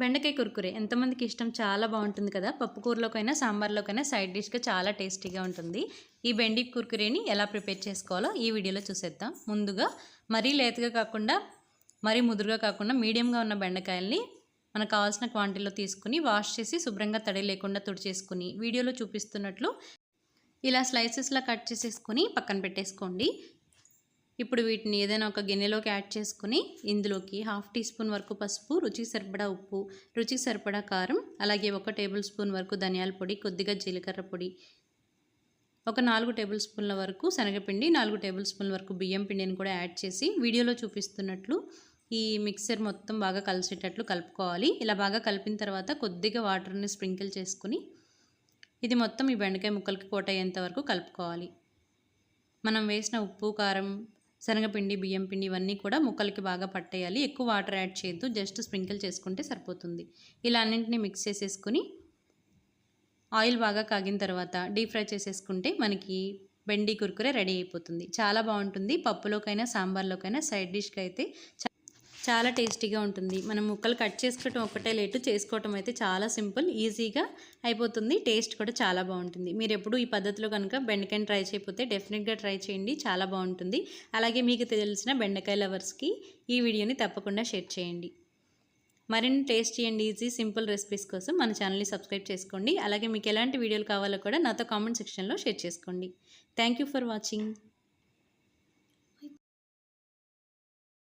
బెండకాయ కురుకురే. ఎంతమందికి ఇష్టం? చాలా బాగుంటుంది కదా. పప్పు కూరలోకైనా సాంబార్లోకైనా సైడ్ డిష్గా చాలా టేస్టీగా ఉంటుంది. ఈ బెండి కురుకురేని ఎలా ప్రిపేర్ చేసుకోవాలో ఈ వీడియోలో చూసేద్దాం. ముందుగా మరీ లేతగా కాకుండా మరీ ముదురుగా కాకుండా మీడియంగా ఉన్న బెండకాయల్ని మనకు కావాల్సిన క్వాంటిటీలో తీసుకుని వాష్ చేసి శుభ్రంగా తడి లేకుండా తుడిచేసుకుని వీడియోలో చూపిస్తున్నట్లు ఇలా స్లైసెస్లా కట్ చేసేసుకుని పక్కన పెట్టేసుకోండి. ఇప్పుడు వీటిని ఏదైనా ఒక గిన్నెలోకి యాడ్ చేసుకుని ఇందులోకి హాఫ్ టీ స్పూన్ వరకు పసుపు రుచికి సరిపడా ఉప్పు రుచికి సరిపడా కారం అలాగే ఒక టేబుల్ స్పూన్ వరకు ధనియాల పొడి కొద్దిగా జీలకర్ర పొడి ఒక నాలుగు టేబుల్ స్పూన్ల వరకు శనగపిండి నాలుగు టేబుల్ స్పూన్ల వరకు బియ్యం పిండిని కూడా యాడ్ చేసి వీడియోలో చూపిస్తున్నట్లు ఈ మిక్సర్ మొత్తం బాగా కలిసేటట్లు కలుపుకోవాలి. ఇలా బాగా కలిపిన తర్వాత కొద్దిగా వాటర్ని స్ప్రింకిల్ చేసుకుని ఇది మొత్తం ఈ బెండకాయ ముక్కలకి కోట అయ్యేంత వరకు కలుపుకోవాలి. మనం వేసిన ఉప్పు కారం శనగపిండి బియ్యం పిండి ఇవన్నీ కూడా ముక్కలకి బాగా పట్టేయాలి. ఎక్కువ వాటర్ యాడ్ చేయొద్దు. జస్ట్ స్ప్రింకిల్ చేసుకుంటే సరిపోతుంది. ఇలా అన్నింటినీ మిక్స్ చేసేసుకుని ఆయిల్ బాగా కాగిన తర్వాత డీప్ ఫ్రై చేసేసుకుంటే మనకి బెండి కురుకురే రెడీ అయిపోతుంది. చాలా బాగుంటుంది. పప్పులోకైనా సాంబార్లోకైనా సైడ్ డిష్కి అయితే చాలా టేస్టీగా ఉంటుంది. మనం ముక్కలు కట్ చేసుకోవటం ఒకటే లేటు చేసుకోవటం అయితే చాలా సింపుల్ ఈజీగా అయిపోతుంది. టేస్ట్ కూడా చాలా బాగుంటుంది. మీరు ఎప్పుడు ఈ పద్ధతిలో కనుక బెండకాయని ట్రై చేయకపోతే డెఫినెట్గా ట్రై చేయండి. చాలా బాగుంటుంది. అలాగే మీకు తెలిసిన బెండకాయ లవర్స్కి ఈ వీడియోని తప్పకుండా షేర్ చేయండి. మరిన్ని tasty and easy simple recipes కోసం మన ఛానల్ని సబ్స్క్రైబ్ చేసుకోండి. అలాగే మీకు ఎలాంటి వీడియోలు కావాలో కూడా నాతో కామెంట్ సెక్షన్లో షేర్ చేసుకోండి. Thank for watching.